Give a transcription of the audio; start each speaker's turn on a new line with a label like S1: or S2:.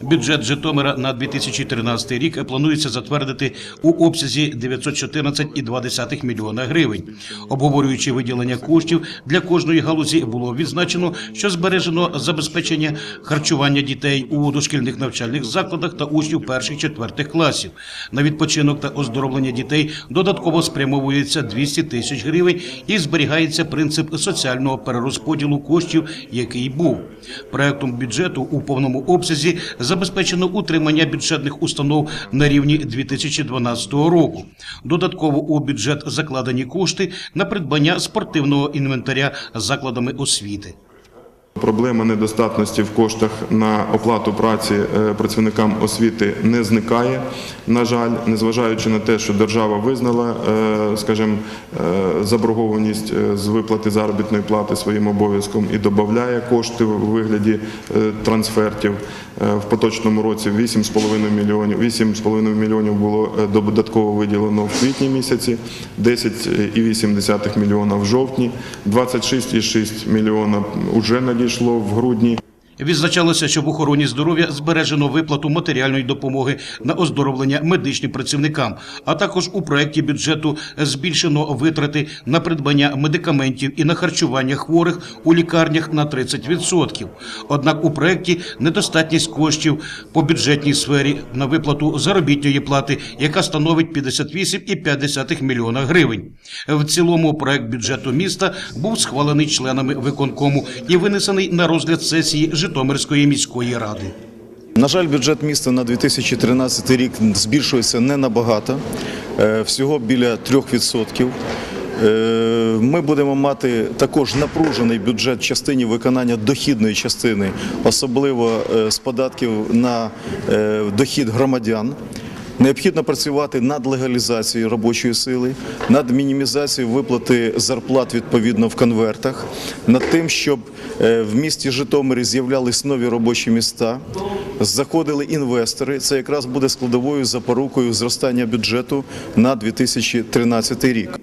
S1: Бюджет Житомира на 2013 рік планується затвердити у обсязі 914,2 мільйона гривень. Обговорюючи виділення коштів для кожної галузі, було відзначено, що збережено забезпечення харчування дітей у дошкільних навчальних закладах та учнів перших-четвертих класів. На відпочинок та оздоровлення дітей додатково спрямовується 200 тисяч гривень і зберігається принцип соціального перерозподілу коштів, який був. Проектом бюджету у повному обсязі забезпечено утримання бюджетних установ на рівні 2012 року. Додатково у бюджет закладені кошти на придбання спортивного інвентаря закладами освіти.
S2: Проблема недостатності в коштах на оплату праці е, працівникам освіти не зникає. На жаль, незважаючи на те, що держава визнала, е, е, заборгованість з виплати заробітної плати своїм обов'язком і додає кошти в вигляді трансфертів. В поточному році 8,5 мільйонів 8,5 мільйонів було додатково виділено в квітні місяці, 10,8 мільйона в жовтні, 26,6 мільйона вже надійшло в грудні.
S1: Відзначалося, що в охороні здоров'я збережено виплату матеріальної допомоги на оздоровлення медичним працівникам, а також у проєкті бюджету збільшено витрати на придбання медикаментів і на харчування хворих у лікарнях на 30%. Однак у проєкті недостатність коштів по бюджетній сфері на виплату заробітної плати, яка становить 58,5 мільйона гривень. В цілому проект бюджету міста був схвалений членами виконкому і винесений на розгляд сесії Житомирської міської ради.
S3: На жаль, бюджет міста на 2013 рік збільшується не набагато, е, всього біля 3%. Е, Ми будемо мати також напружений бюджет частині виконання дохідної частини, особливо е, з податків на дохід громадян. Необхідно працювати над легалізацією робочої сили, над мінімізацією виплати зарплат відповідно в конвертах, над тим, щоб е, в місті Житомирі з'являлись нові робочі міста, заходили інвестори. Це якраз буде складовою запорукою зростання бюджету на 2013 рік.